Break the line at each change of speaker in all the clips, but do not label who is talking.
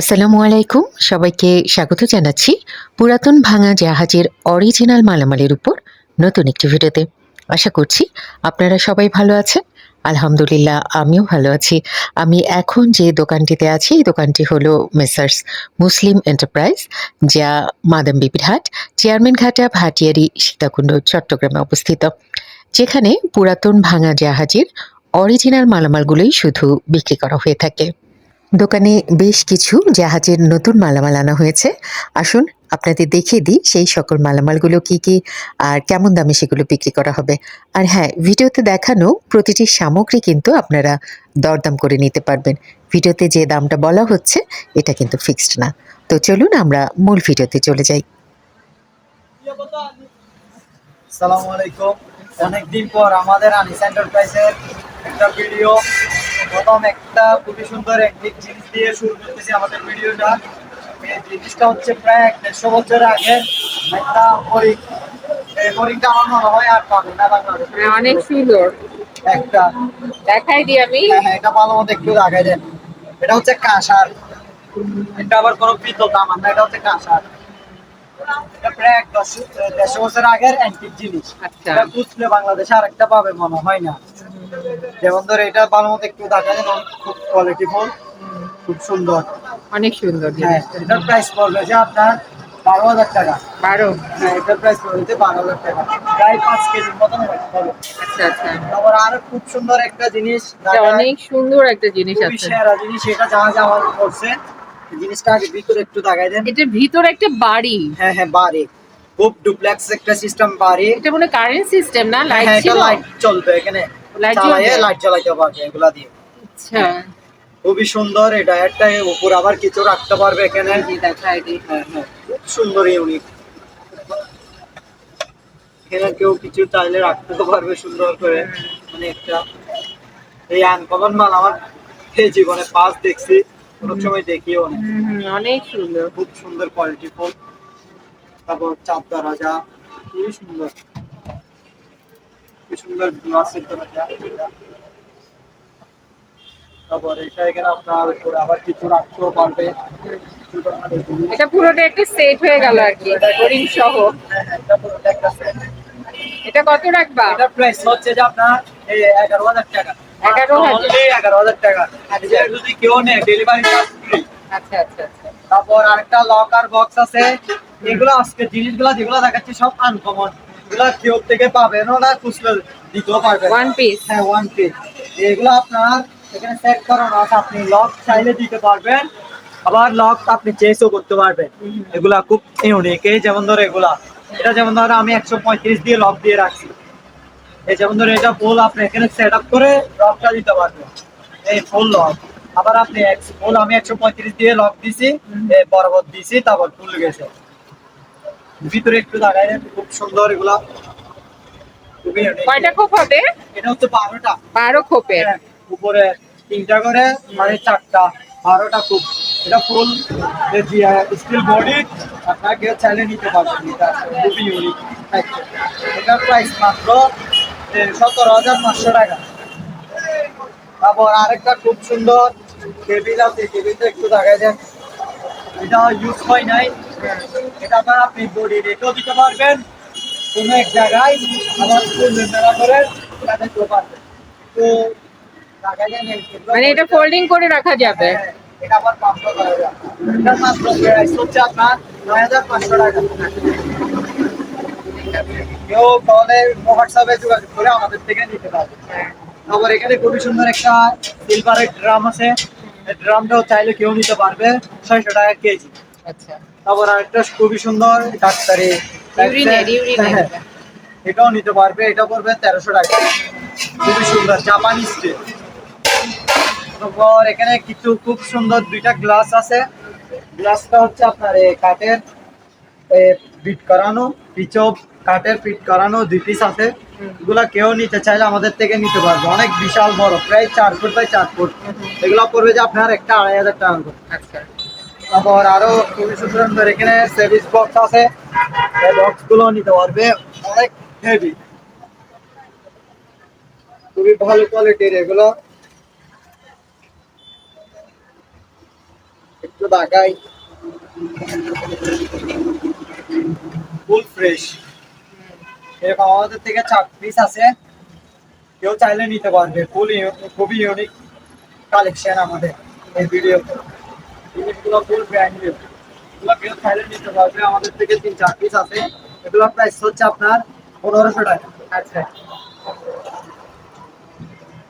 আসসালামু আলাইকুম সবাইকে স্বাগত জানাচ্ছি পুরাতন ভাঙা জাহাজের অরিজিনাল মালামালের উপর নতুন একটি ভিডিওতে। আশা করছি আপনারা সবাই ভালো আছেন। আলহামদুলিল্লাহ, আমিও ভালো আছি। আমি এখন যে দোকানটিতে আছি, এই দোকানটি হলো মেসার্স মুসলিম এন্টারপ্রাইজ, যা মাদাম হাট, চেয়ারম্যান ঘাটা, ভাটিয়ারি, সীতাকুণ্ড, চট্টগ্রামে অবস্থিত। যেখানে পুরাতন ভাঙা জাহাজের অরিজিনাল মালামালগুলোই শুধু বিক্রি করা হয়ে থাকে। দোকানে বেশ কিছু জাহাজের নতুন মালামাল আনা হয়েছে। আসুন আপনাদের দেখিয়ে দিই সেই সকল মালামালগুলো কি কি আর কেমন দামে সেগুলো বিক্রি করা হবে। আর হ্যাঁ ভিডিওতে দেখানো প্রতিটি সামগ্রী কিন্তু আপনারা দরদাম করে নিতে পারবেন। ভিডিওতে যে দামটা বলা হচ্ছে, এটা কিন্তু ফিক্সড না। তো চলুন আমরা মূল ভিডিওতে চলে যাই।
সালামু আলাইকুম। অনেকদিন পর আমাদের একটা ভিডিও প্রথম একটা খুবই সুন্দর একদিক জিনিস দিয়ে শুরু করতেছি আমাদের ভিডিওটা। এই জিনিসটা হচ্ছে প্রায় এক দেড়শো বছর আগে একটা হরিণ এই হরিণটা আমার মনে হয় আর পাবে না বাংলাদেশে।
হ্যাঁ, অনেক সুন্দর।
একটা।
দেখাই দিই আমি।
হ্যাঁ হ্যাঁ এটা ভালো মতো একটু লাগাই দেন। এটা হচ্ছে কাঁসার। এটা আবার কোনো পিতল দাম না এটা হচ্ছে কাঁসার। এটা প্রায় এক দশ দেড়শো বছর আগের অ্যান্টিক জিনিস।
আচ্ছা।
এটা খুঁজলে বাংলাদেশে আরেকটা পাবে মনে হয় না। যেমন ধর এটা ভালো মতো একটু দেখা যায় খুব কোয়ালিটি ফুল খুব সুন্দর।
অনেক সুন্দর
হ্যাঁ এটার প্রাইস পড়বে যে আপনার বারো হাজার টাকা।
বারো?
হ্যাঁ এটার প্রাইস পড়বে বারো হাজার টাকা। প্রায় পাঁচ কেজির মতন হবে
আচ্ছা আচ্ছা।
তারপর আরও খুব সুন্দর একটা জিনিস
অনেক সুন্দর একটা জিনিস আছে।
সেরা জিনিস এটা জাহাজ আমার করছে জিনিসটা আগে ভিতরে একটু দাগাই দেন।
এটার ভিতরে একটা বাড়ি।
হ্যাঁ হ্যাঁ বাড়ি। খুব ডুপ্লেক্স একটা সিস্টেম বাড়ি।
এটা মনে কারেন্ট সিস্টেম না?
হ্যাঁ
লাইট
এটা
ছিল?
লাইট চলবে এখানে? লাইট জ্বালাইতে পারবে এগুলা দিয়ে।
আচ্ছা।
খুবই সুন্দর এটা একটা উপর আবার কিছু রাখতে পারবে এখানে। হ্যাঁ হ্যাঁ খুব সুন্দর ইউনিক এখানে কেউ কিছু চাইলে রাখতে তো পারবে সুন্দর করে। মানে একটা এই আনকমন মাল আমার এই জীবনে পাঁচ দেখছি কোনো সময় দেখিও
অনেক সুন্দর।
খুব সুন্দর কোয়ালিটি ফুল তারপর চাপদা রাজা খুবই সুন্দর। সুন্দর গ্লাসের দরজা তারপর এটা এখানে আপনার উপরে আবার কিছু রাখতেও পারবে।
এটা পুরোটা একটা সেট হয়ে গেল আর কি সহ।
এটা।
এটা কত রাখবা?
এটার প্রাইস হচ্ছে যে আপনার এই এগারো হাজার টাকা।
11,000
Only এগারো হাজার টাকা। এটা যদি কেউ নেয় ডেলিভারি চার্জ ফ্রি
আচ্ছা আচ্ছা আচ্ছা।
তারপর আরেকটা লকার বক্স আছে। এগুলো আজকে জিনিসগুলো যেগুলো দেখাচ্ছি সব আনকমন এগুলো কেউ থেকে পাবেনও না খুচরো। দিতেও পারবেন।
ওয়ান পিস
হ্যাঁ ওয়ান পিস এগুলো আপনার এখানে সেট করানো আছে আপনি লক চাইলে দিতে পারবেন আবার লক আপনি চেসও করতে পারবেন। এগুলা খুব ইউনিক এই যেমন ধরো এগুলা। এটা যেমন ধরো আমি একশো পঁয়ত্রিশ দিয়ে লক দিয়ে রাখছি। এই যেমন ধরো এটা ফুল আপনি এখানে সেট আপ করে লকটা দিতে পারবেন। এই ফুল লক আবার আপনি ফুল আমি একশো পঁয়ত্রিশ দিয়ে লক দিছি বরাবর দিছি তারপর ফুল গেছে। ভিতরে একটু দাঁড়ায় খুব সুন্দর এগুলা।
কয়টা খোপ হবে?
এটা হচ্ছে বারোটা।
বারো খোপের।
হ্যাঁ, উপরে তিনটা করে মানে চারটা বারোটা খুব এটা ফুল স্টিল বডি আপনাকে চাইলে নিতে পারবেন এটা খুবই ইউনিক এটার প্রাইস মাত্র সতেরো হাজার পাঁচশো টাকা। তারপর আরেকটা খুব সুন্দর টেবিল আছে। টেবিলটা একটু দেখাই দেন। এটা ইউজ হয় নাই। এটা আবার আপনি বডি রেখেও দিতে পারবেন। কোনো এক জায়গায় আবার ফুল মেলা করে দিতে পারবেন তো
মানে এটা ফোল্ডিং করে রাখা যাবে?
হ্যাঁ, এটা আবার পাঁচশো করা এটা মাত্র প্রাইস হচ্ছে আপনার নয় হাজার পাঁচশো টাকা। কেউ তাহলে হোয়াটসঅ্যাপে যোগাযোগ করে আমাদের থেকে নিতে পারবে। তারপর এখানে খুবই সুন্দর একটা সিলভারের ড্রাম আছে। ড্রামটাও চাইলে কেউ নিতে পারবে ছয়শো টাকা কেজি।
আচ্ছা।
তারপর আরেকটা খুবই সুন্দর ডাক্তারি।
urinary।
হ্যাঁ, এটাও নিতে পারবে এটা পড়বে তেরোশো টাকা। খুবই সুন্দর জাপানি স্টিল তারপর এখানে কিছু খুব সুন্দর দুইটা গ্লাস আছে। গ্লাসটা হচ্ছে আপনার এই কাঠের ফিট করানো পিছও কাঠের ফিট করানো দুই পিস আছে। এগুলা কেউ নিতে চাইলে আমাদের থেকে নিতে পারবে। অনেক বিশাল বড় প্রায় চার ফুট বাই চার ফুট। এগুলো পড়বে যে আপনার একটা আড়াই হাজার টাকা
আচ্ছা।
তারপর আরও খুবই সুন্দর এখানে সেভিস বক্স আছে। এই বক্সগুলো নিতে পারবে। অনেক হেভি খুবই ভালো কোয়ালিটির এগুলো। একটু দেখাই। ফুল ফ্রেশ এরকম আমাদের থেকে চার পিস আছে। কেউ চাইলে নিতে পারবে। ফুল খুবই ইউনিক কালেকশন আমাদের এই ভিডিও জিনিসগুলো ফুল ব্র্যান্ড নিউ এগুলো কেউ চাইলে নিতে পারবে। আমাদের থেকে তিন চার পিস আছে। এগুলো প্রাইস হচ্ছে আপনার পনেরোশো টাকা।
আচ্ছা।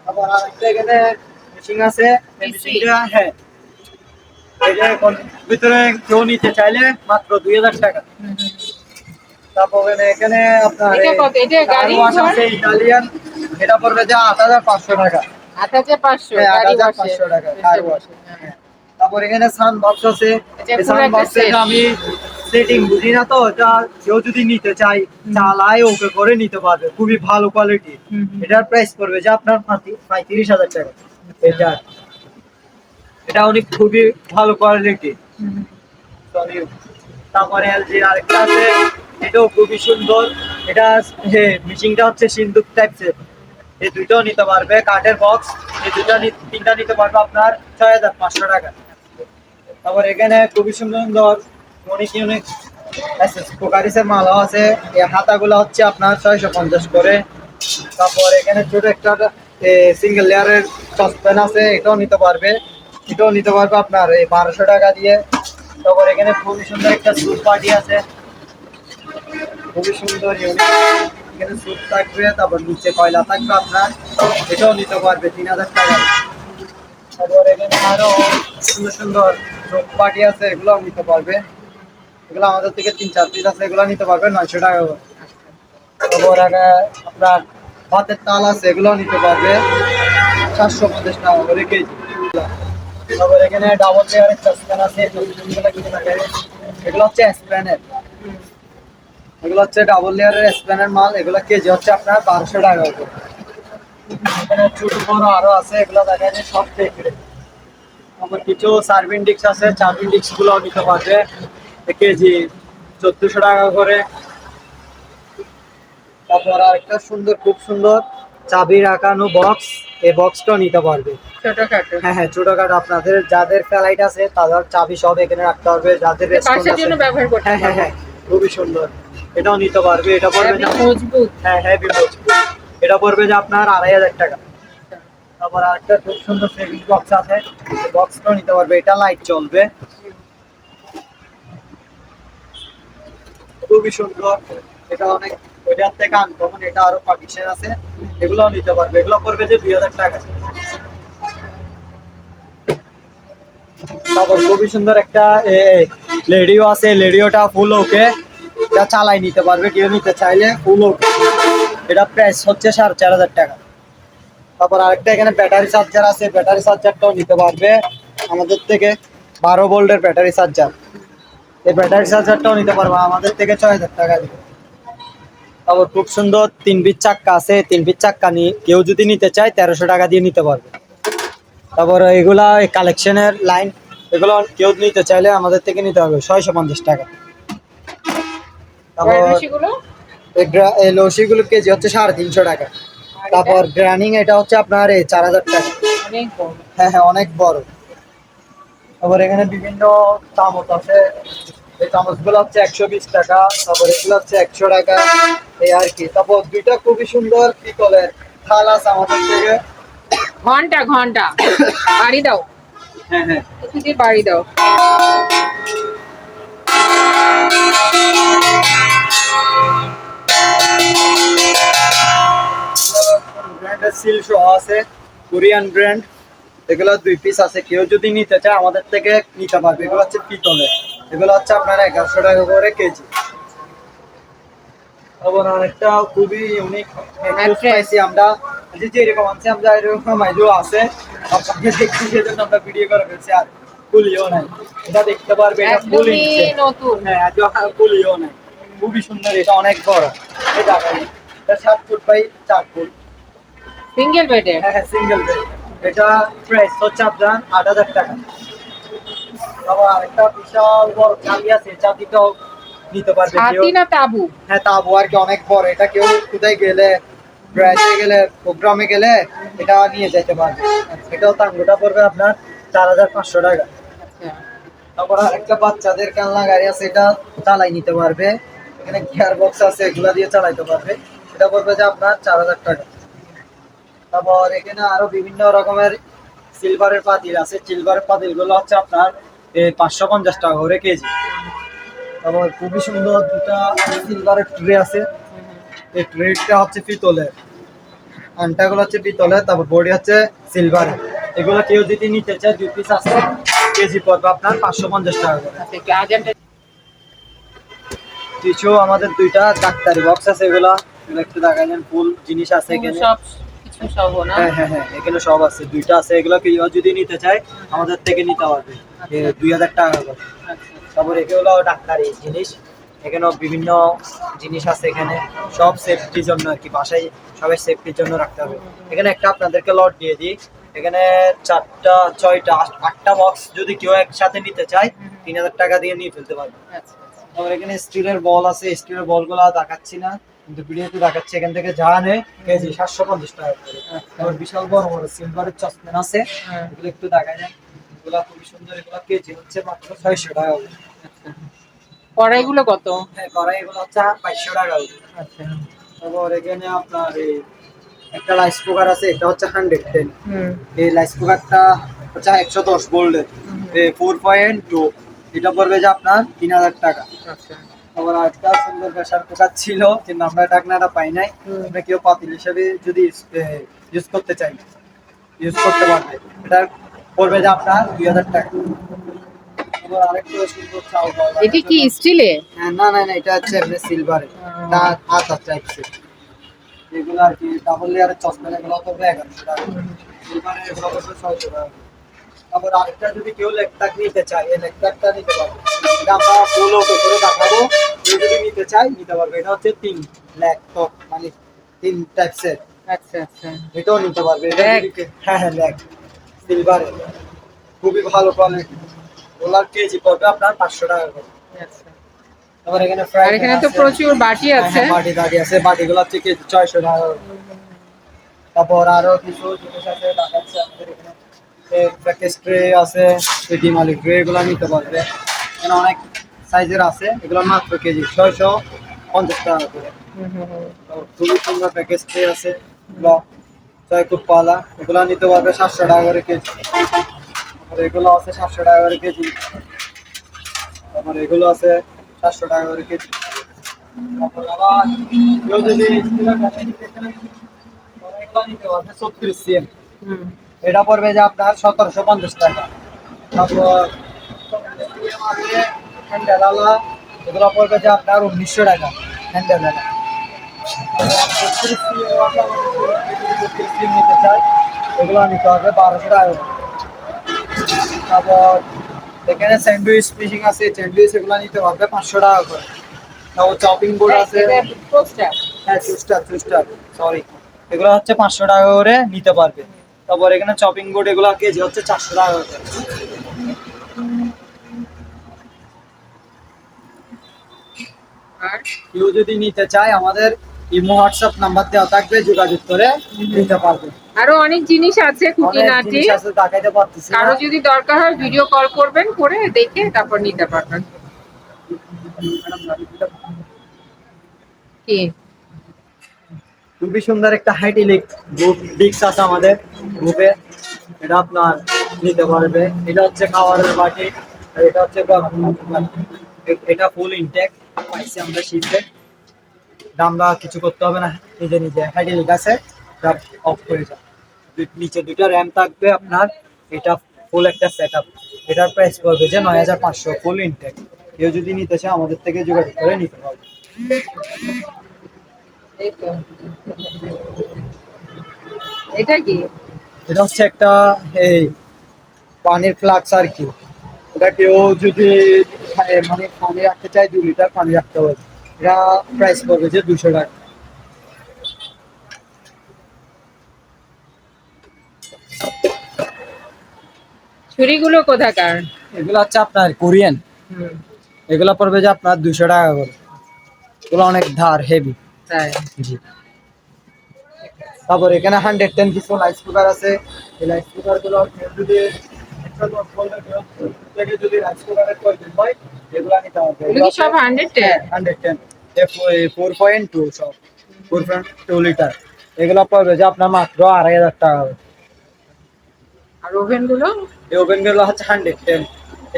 আবার আরেকটা এখানে মেশিন আছে। মেশিনটা হ্যাঁ। এটা এখন ভিতরে কেউ নিতে চাইলে মাত্র দুই হাজার টাকা। তারপর এখানে আপনার ইটালিয়ান এটা পড়বে যে আট হাজার পাঁচশো টাকা।
আট হাজার পাঁচশো
হ্যাঁ, টাকা। তারপর এখানে সান বক্স আছে সান বক্সে আমি সেটিং বুঝি না তো এটা কেউ যদি নিতে চাই চালায় ওকে করে নিতে পারবে। খুবই ভালো কোয়ালিটি। এটার প্রাইস পড়বে যে আপনার পঁয়ত্রিশ হাজার টাকা। এটা। এটা অনেক খুবই ভালো কোয়ালিটি। তারপরে এলজির আরেকটা আছে। এটাও খুবই সুন্দর। এটা মিশিংটা হচ্ছে সিন্দুক টাইপসের এই দুইটাও নিতে পারবে। কাঠের বক্স এই দুইটা তিনটা নিতে পারবে আপনার ছয় হাজার পাঁচশো টাকা। তারপর এখানে খুবই সুন্দর অনেক ইউনিক কোকারিসের মালাও আছে। এই হাতাগুলো হচ্ছে আপনার ছয়শো পঞ্চাশ করে। তারপর এখানে ছোট একটা সিঙ্গেল লেয়ারের সসপ্যান আছে, এটাও নিতে পারবে। এটাও নিতে পারবে আপনার এই বারোশো টাকা দিয়ে। তারপর এখানে খুবই সুন্দর একটা স্যুপ পার্টি আছে। খুবই সুন্দর ইউনিক এখানে স্যুপ থাকবে, তারপর নিচে কয়লা থাকবে আপনার। এটাও নিতে পারবে তিন হাজার টাকা। এখানে আরও সুন্দর আছে নিতে পারবে। এগুলো আমাদের থেকে তিন, চার আছে, এগুলো নিতে পারবে, নয়শো টাকা তারপর আপনার ভাতের তাল আছে নিতে পারবে। এখানে ডাবল আছে এগুলো হচ্ছে স্প্যানের এগুলো হচ্ছে ডাবল লেয়ারের স্প্যানের মাল, এগুলো কেজি হচ্ছে আপনার বারোশো টাকা এখানে ছোট বড় আরও আছে এগুলো দেখা যায় সব থেকে আমার কিছু সার্ভিং ডিক্স আছে সার্ভিং ডিক্সগুলো নিতে পারবে। কেজি চোদ্দশো টাকা করে। তারপর আরেকটা সুন্দর খুব সুন্দর চাবি রাখানো বক্স এই বক্সটাও নিতে পারবে।
ছোটখাটো?
হ্যাঁ হ্যাঁ ছোটখাটো। আপনাদের যাদের ফ্লাইট আছে তাদের চাবি সব এখানে রাখতে হবে যাদের হ্যাঁ হ্যাঁ হ্যাঁ খুবই সুন্দর। এটাও নিতে পারবে এটা পড়বে
পারবে। মজবুত
হ্যাঁ হ্যাঁ মজবুত এটা পড়বে যে আপনার আড়াই হাজার টাকা। তারপর আরেকটা খুব সুন্দর সেভিং বক্স আছে। বক্সটাও নিতে পারবে। এটা লাইট চলবে। খুবই সুন্দর। এটা অনেক ওইটার থেকে আনকমন এটা আরও পার্টিশন আছে। এগুলোও নিতে পারবে। এগুলো পড়বে যে দুই হাজার টাকা। তারপর খুবই সুন্দর একটা লেডিও আছে। লেডিওটা ফুল ওকে এটা চালাই নিতে পারবে। কেউ নিতে চাইলে ফুল ওকে এটা প্রাইস হচ্ছে সাড়ে চার হাজার টাকা। তারপর আরেকটা এখানে ব্যাটারি চার্জার আছে ব্যাটারি চার্জারটাও নিতে পারবে আমাদের থেকে বারো ভোল্টের ব্যাটারি চার্জার এই ব্যাটারি চার্জারটাও নিতে পারবে, আমাদের থেকে ছয় হাজার টাকা দিয়ে তারপর খুব সুন্দর তিন পিস চাক্কা আছে, তিন পিস চাক্কা নিয়ে কেউ যদি নিতে চায় তেরোশো টাকা দিয়ে নিতে পারবে। তারপর এগুলা কালেকশনের লাইন এগুলো কেউ নিতে চাইলে আমাদের থেকে নিতে হবে ছয়শো পঞ্চাশ টাকা। তারপর এই লস্যিগুলো কেজি হচ্ছে সাড়ে তিনশো টাকা। তারপর গ্রানিং এটা হচ্ছে আপনার এই চার হাজার টাকা। হ্যাঁ হ্যাঁ অনেক বড়। তারপর এখানে বিভিন্ন চামচ আছে। এই চামচগুলো হচ্ছে একশো বিশ টাকা। তারপর এগুলো হচ্ছে একশো টাকা। এই আর কি। তারপর দুইটা খুবই সুন্দর পিতলের থাল আমাদের থেকে
ঘণ্টা ঘণ্টা। বাড়ি দাও।
হ্যাঁ হ্যাঁ।
বাড়ি দাও।
ব্র্যান্ডের সিল সহ আছে কোরিয়ান ব্র্যান্ড এগুলো দুই পিস আছে। কেউ যদি নিতে চায় আমাদের থেকে নিতে পারবে। এগুলো হচ্ছে পিতলের এগুলো হচ্ছে আপনার এগারোশো টাকা করে কেজি। আবার আরেকটা খুবই ইউনিক পাইছি আমরা যে যে এরকম আছে আমরা এরকম আইডিও আছে। আপনাকে দেখছি সেজন্য আমরা ভিডিও করে ফেলছি আর ফুলিও নাই। এটা দেখতে পারবে এটা ফুল
নতুন।
হ্যাঁ ফুলিও নাই। খুবই সুন্দর এটা অনেক বড়। এটা এটা সাত ফুট বাই চার ফুট।
সিঙ্গেল বেডে
হ্যাঁ হ্যাঁ সিঙ্গেল বেড এটা প্রাইস হচ্ছে আপনার আট হাজার টাকা। আবার আরেকটা বিশাল বড় চাবি আছে চাবিটাও নিতে পারবে কেউ।
হাতি না তাবু?
হ্যাঁ তাবু আর কি অনেক বড়। এটা কেউ কোথায় গেলে বেড়াইতে গেলে প্রোগ্রামে গেলে এটা নিয়ে যেতে পারবে। এটাও তাঙ্গুটা পড়বে আপনার চার হাজার পাঁচশো টাকা।
আচ্ছা।
তারপর একটা বাচ্চাদের কান্না গাড়ি আছে এটা চালাই নিতে পারবে। এখানে গিয়ার বক্স আছে, এগুলা দিয়ে চালাইতে পারবে। এটা পড়বে যে আপনার চার হাজার টাকা। তারপর এখানে আরও বিভিন্ন রকমের সিলভারের পাতিল আছে। সিলভারের পাতিলগুলো হচ্ছে আপনার পাঁচশো পঞ্চাশ টাকা করে কেজি। তারপর খুবই সুন্দর দুটা সিলভারের ট্রে আছে। এই ট্রেটা হচ্ছে পিতলের। আনটাগুলো হচ্ছে পিতলের, তারপর বডি হচ্ছে সিলভারের এগুলো কেউ যদি নিতে চায়, দুই পিস আছে, কেজি পড়বে আপনার পাঁচশো পঞ্চাশ টাকা করে। কিছু আমাদের দুইটা ডাক্তারি বক্স আছে এগুলা। এগুলো একটু দেখা যান ফুল জিনিস আছে এখানে।
সব কিছু সব না?
হ্যাঁ হ্যাঁ হ্যাঁ এখানে সব আছে দুইটা আছে। এগুলো কেউ যদি নিতে চায় আমাদের থেকে নিতে পারবে। দুই হাজার টাকা করে।
আচ্ছা।
তারপর এগুলো ডাক্তারি জিনিস। এখানেও বিভিন্ন জিনিস আছে এখানে। সব সেফটির জন্য আর কি বাসায় সবাই সেফটির জন্য রাখতে হবে। এখানে একটা আপনাদেরকে লট দিয়ে দিই। এখানে চারটা ছয়টা আটটা বক্স যদি কেউ একসাথে নিতে চায় তিন হাজার টাকা দিয়ে নিয়ে ফেলতে পারবে।
আচ্ছা।
তারপর এখানে স্টিলের বল আছে স্টিলের বলগুলো দেখাচ্ছি না কিন্তু ভিডিওতে দেখাচ্ছি এখান থেকে যা নেয় কেজি সাতশো পঞ্চাশ টাকা করে। তারপর বিশাল বড় বড় সিলভারের চশমেন আছে
হ্যাঁ।
এগুলো একটু দেখা যায় এগুলো খুবই সুন্দর এগুলো কেজি হচ্ছে মাত্র ছয়শো টাকা করে।
কড়াইগুলো কত?
হ্যাঁ কড়াই এগুলো হচ্ছে বাইশশো টাকা করে।
আচ্ছা।
তারপর এখানে আপনার এই একটা রাইস কুকার আছে এটা হচ্ছে হান্ড্রেড টেন এই রাইস কুকারটা হচ্ছে একশো দশ গোল্ডের ফোর পয়েন্ট টু এটা পড়বে যে আপনার তিন হাজার টাকা।
আচ্ছা।
আবার আরেকটা সুন্দর প্রেশার কুকার ছিল কিন্তু আমরা ডাকনাটা পাই নাই। আমরা কেউ পাতিল হিসেবে যদি ইউজ করতে চাই ইউজ করতে পারবে। এটা পড়বে যে আপনার দুই হাজার টাকা।
এটি কি স্টিলে?
হ্যাঁ, না না না এটা হচ্ছে এমনি সিলভারে। না হাত টাইপসের এগুলো আর কি ডাবল লেয়ারের চশমা এগুলো করবে এগারোশো টাকা সিলভারের করবে ছয়শো টাকা। তারপর আরেকটা যদি কেউ লেকটাক নিতে চায় এই লেকটাকটা নিতে পারবে। এটা আমরা করে দেখাবো। কেউ যদি নিতে চায় নিতে পারবে। এটা হচ্ছে তিন ল্যাকটপ মানে তিন টাইপসের
আচ্ছা আচ্ছা।
এটাও নিতে পারবে। হ্যাঁ হ্যাঁ ল্যাক সিলভারের খুবই ভালো কোয়ালিটি ওলার কেজি পড়বে আপনার পাঁচশো টাকা করে।
আচ্ছা।
তারপর এখানে ফ্রাই
এখানে তো প্রচুর বাটি আছে।
হ্যাঁ, বাটি দাঁড়ি আছে। বাটিগুলো হচ্ছে কি? ছয়শো টাকা তারপর আরও কিছু জিনিস আছে দেখাচ্ছে প্যাকেজ ট্রে আছে পেটি মালিক ট্রে এগুলো নিতে পারবে। এখানে অনেক সাইজের আছে, এগুলো মাত্র কেজি, ছয়শো পঞ্চাশ টাকা করে। খুবই সুন্দর প্যাকেজ ট্রে আছে ছয় কুপ পালা এগুলো নিতে পারবে সাতশো টাকা করে কেজি। তারপর এগুলো আছে সাতশো টাকা করে কেজি। তারপর এগুলো আছে সাতশো টাকা করে কেজি। আবার কেউ যদি ছত্রিশ সিএম। এটা পড়বে যে আপনার সতেরোশো পঞ্চাশ টাকা। তারপর হ্যান্ডেল আলা এগুলো পড়বে যে আপনার উনিশশো টাকা হ্যান্ডেল আলা। নিতে চাই এগুলো নিতে হবে বারোশো টাকা। তারপর এখানে স্যান্ডউইচ ফিশিং আছে স্যান্ডউইচ এগুলো নিতে পারবে পাঁচশো টাকা করে। তারপর চপিং বোর্ড আছে।
এটা পোস্টার
হ্যাঁ টুস্টার টুস্টার সরি এগুলো হচ্ছে পাঁচশো টাকা করে নিতে পারবে। তারপর এখানে চপিং বোর্ড এগুলো কেজি হচ্ছে চারশো টাকা করে।
আর?
কেউ যদি নিতে চায় আমাদের ইমো হোয়াটসঅ্যাপ নাম্বার দেওয়া থাকবে যোগাযোগ করে নিতে পারবে।
আরও অনেক জিনিস আছে খুঁটিনাটি
দেখাইতে পারতেছি
কারও যদি দরকার হয় ভিডিও কল করবেন করে দেখে তারপর নিতে পারবেন। কি?
খুবই সুন্দর একটা হাইটিলিক গ্রুপ ডিক্স আছে আমাদের গ্রুপে এটা আপনার নিতে পারবে। এটা হচ্ছে খাবারের বাটি আর এটা হচ্ছে এটা ফুল ইনটেক পাইছি আমরা শীতে আমরা কিছু করতে হবে না, নিজে নিজে। হাইটিলিক আছে অফ করে দু- নিচে দুটো র্যাম থাকবে আপনার। এটা ফুল একটা সেট আপ এটার প্রাইস পড়বে যে নয় হাজার পাঁচশো ফুল ইনটেক কেউ যদি নিতে চায় আমাদের থেকে যোগাযোগ করে নিতে পারবে।
এটা কি?
এটা হচ্ছে একটা এই পানির ফ্লাক্স আর কি। এটা কেউ যদি মানে পানি রাখতে চায় দু লিটার পানি রাখতে হবে। এটা প্রাইস পড়বে যে দুশো টাকা।
ছুরিগুলো কোথাকার?
এগুলো হচ্ছে আপনার কোরিয়ান। এগুলো পড়বে যে আপনার দুশো টাকা করে। এগুলো অনেক ধার হেভি
তাই।
জি। তারপর এখানে হান্ড্রেড টেন কিছু লাইস কুকার আছে। এই লাইস কুকারগুলো যদি চারটা দশ থেকে যদি রাইস কুকারের প্রয়োজন হয় এগুলো নিতে হবে।
এগুলো সব hundred ten
hundred ten four point two সব। ফোর পয়েন্ট টু লিটার এগুলো পড়বে যে আপনার মাত্র আড়াই হাজার টাকা হবে।
আর ওভেনগুলো?
এই ওভেনগুলো হচ্ছে হান্ড্রেড টেন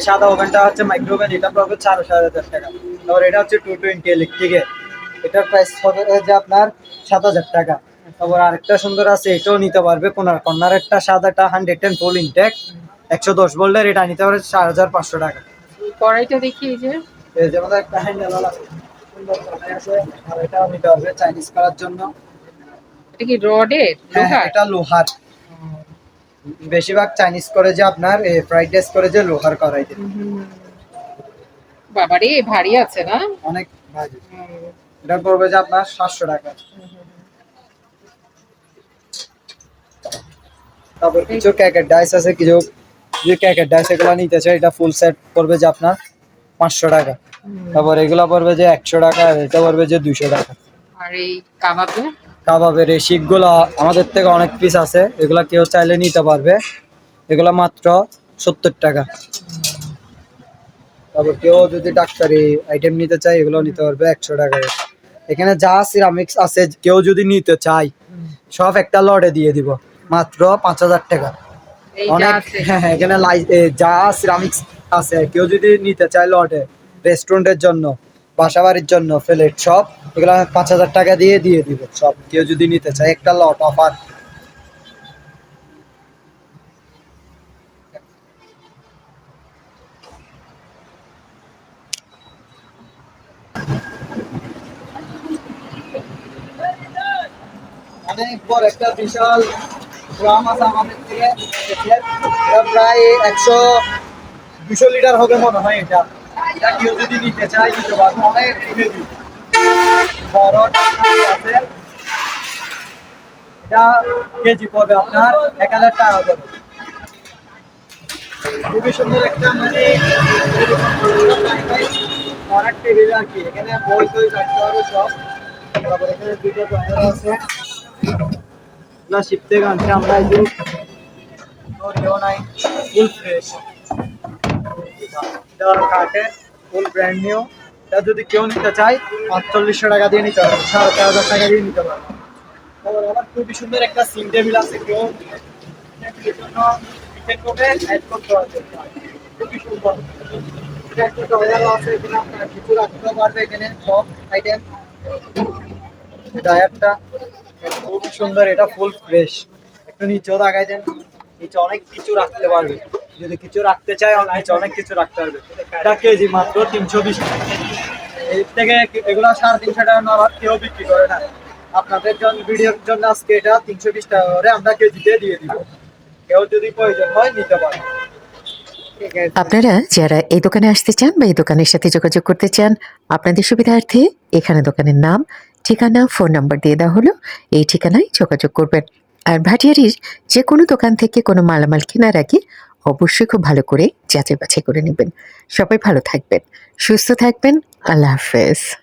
সাদা ওভেনটা হচ্ছে মাইক্রো ওভেন এটা পড়বে চার সাড়ে হাজার টাকা। তারপর এটা হচ্ছে টু টোয়েন্টি ইলেকট্রিকের এটার প্রাইস যে আপনার সাত হাজার টাকা। তারপর আরেকটা সুন্দর আছে এটাও নিতে পারবে কোনার কর্নারেরটা সাদাটা হান্ড্রেড টেন ফুল ইনটেক একশো দশ ভোল্টের এটা নিতে পারবে চার হাজার পাঁচশো টাকা।
কড়াইটা দেখি এই যে।
এই যে আমাদের একটা হ্যান্ডেল আছে সুন্দর কড়াই আছে আর এটাও নিতে পারবে চাইনিজ করার জন্য।
এটা কি রডের?
হ্যাঁ
লোহার?
এটা লোহার। বেশিরভাগ চাইনিজ করে যে আপনার ফ্রাইড রাইস করে যে লোহার করাই দেয়
বাবারে ভারী আছে না?
অনেক ভাজি এটা পড়বে যে আপনার সাতশো টাকা। তারপর কিছু ক্যাকেট ডাইস আছে কিছু যে ক্যাকেট ডাইস এগুলো নিতে চাই এটা ফুল সেট পড়বে যে আপনার পাঁচশো টাকা। তারপর এগুলো পড়বে যে একশো টাকা আর এটা পড়বে যে দুশো টাকা।
আর এই কাবাবে
কাবাবের এই আমাদের থেকে অনেক পিস আছে এগুলা কেউ চাইলে নিতে পারবে। এগুলো মাত্র সত্তর টাকা। তারপর কেউ যদি ডাক্তারি আইটেম নিতে চায় এগুলো নিতে পারবে একশো টাকা এখানে যা সিরামিক্স আছে কেউ যদি নিতে চায় সব একটা লটে দিয়ে দিব। মাত্র পাঁচ হাজার টাকা। অনেক হ্যাঁ হ্যাঁ এখানে যা সিরামিক্স আছে কেউ যদি নিতে চায় লটে রেস্টুরেন্টের জন্য বাসাবাড়ির জন্য প্লেট সব এগুলো পাঁচ হাজার টাকা দিয়ে দিয়ে দিব সব। কেউ যদি নিতে চায় একটা লট অফার অনেক বড় একটা বিশাল ড্রাম আছে আমাদের থেকে। প্রায় একশো, দুশো লিটার হবে মনে হয় এটা। এটা কেউ যদি নিতে চায়, নিতে পারবে। অনেক আছে। এটা কেজি পড়বে আপনার এক হাজার টাকা করে। খুবই সুন্দর একটা মানে অনেক আর কি। এখানে বই টই রাখতে সব। তারপর এখানে ড্রয়ার আছে। এগুলা শিপ থেকে আনছি আমরা এই যে কেউ ফ্রেশ ফুল ব্র্যান্ড নিউ এটা যদি কেউ নিতে চায়, পাঁচচল্লিশশো টাকা দিয়ে নিতে পারবে, সাড়ে চার হাজার টাকা দিয়ে নিতে পারবে। খুবই সুন্দর একটা টেবিল আছে, কেউ সব আইটেম খুব সুন্দর, এটা ফুল ফ্রেশ একটু নিচেও লাগাই দেন। নিচে অনেক কিছু রাখতে পারবে। যদি কিছু রাখতে চায় নিচে অনেক কিছু রাখতে পারবে। এটা কেজি মাত্র তিনশো বিশ এর থেকে এগুলো সাড়ে তিনশো টাকা কেউ বিক্রি করে না। আপনাদের জন্য ভিডিওর জন্য আজকে এটা তিনশো বিশ টাকা করে আমরা কেজিতে দিয়ে দিব। কেউ যদি প্রয়োজন হয় নিতে পারে।
আপনারা যারা এই দোকানে আসতে চান বা এই দোকানের সাথে যোগাযোগ করতে চান, আপনাদের সুবিধার্থে এখানে দোকানের নাম ঠিকানা ফোন নাম্বার দিয়ে দেওয়া হলো। এই ঠিকানায় যোগাযোগ করবেন। আর ভাটিয়ারির যে কোনো দোকান থেকে কোনো মালামাল কেনার আগে অবশ্যই খুব ভালো করে যাচাই বাছাই করে নেবেন। সবাই ভালো থাকবেন, সুস্থ থাকবেন। আল্লাহ হাফেজ।